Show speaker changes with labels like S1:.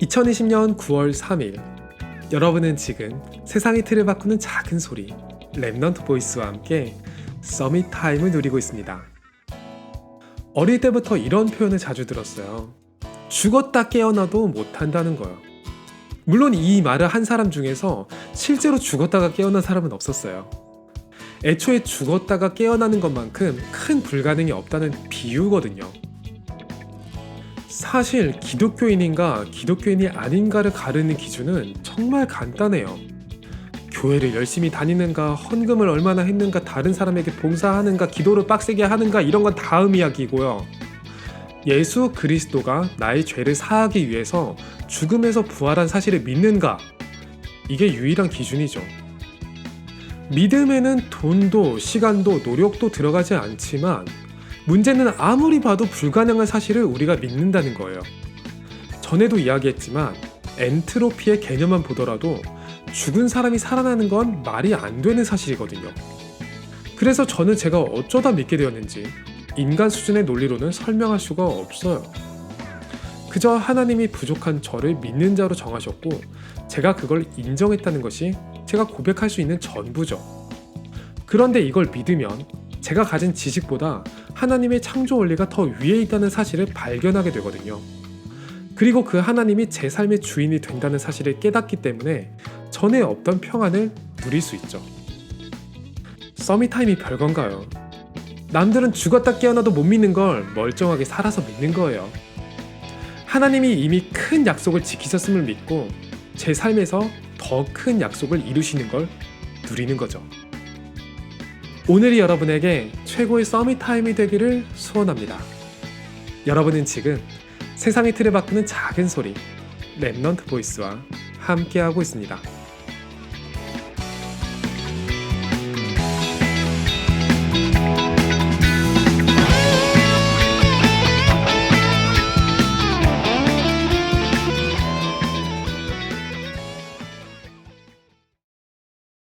S1: 2020년 9월 3일 여러분은 지금 세상의 틀을 바꾸는 작은 소리 랩넌트 보이스와 함께 서밋 타임을 누리고 있습니다. 어릴 때부터 이런 표현을 자주 들었어요. 죽었다 깨어나도 못한다는 거요. 물론 이 말을 한 사람 중에서 실제로 죽었다가 깨어난 사람은 없었어요. 애초에 죽었다가 깨어나는 것만큼 큰 불가능이 없다는 비유거든요. 사실 기독교인인가 기독교인이 아닌가를 가르는 기준은 정말 간단해요. 교회를 열심히 다니는가, 헌금을 얼마나 했는가, 다른 사람에게 봉사하는가, 기도를 빡세게 하는가 이런 건 다음 이야기고요. 예수 그리스도가 나의 죄를 사하기 위해서 죽음에서 부활한 사실을 믿는가? 이게 유일한 기준이죠. 믿음에는 돈도 시간도 노력도 들어가지 않지만 문제는 아무리 봐도 불가능한 사실을 우리가 믿는다는 거예요. 전에도 이야기했지만 엔트로피의 개념만 보더라도 죽은 사람이 살아나는 건 말이 안 되는 사실이거든요. 그래서 저는 제가 어쩌다 믿게 되었는지 인간 수준의 논리로는 설명할 수가 없어요. 그저 하나님이 부족한 저를 믿는 자로 정하셨고 제가 그걸 인정했다는 것이 제가 고백할 수 있는 전부죠. 그런데 이걸 믿으면 제가 가진 지식보다 하나님의 창조 원리가 더 위에 있다는 사실을 발견하게 되거든요. 그리고 그 하나님이 제 삶의 주인이 된다는 사실을 깨닫기 때문에 전에 없던 평안을 누릴 수 있죠. 서밋타임이 별건가요? 남들은 죽었다 깨어나도 못 믿는 걸 멀쩡하게 살아서 믿는 거예요. 하나님이 이미 큰 약속을 지키셨음을 믿고 제 삶에서 더 큰 약속을 이루시는 걸 누리는 거죠. 오늘이 여러분에게 최고의 서밋 타임이 되기를 소원합니다. 여러분은 지금 세상의 틀을 바꾸는 작은 소리 랩넌트 보이스와 함께하고 있습니다.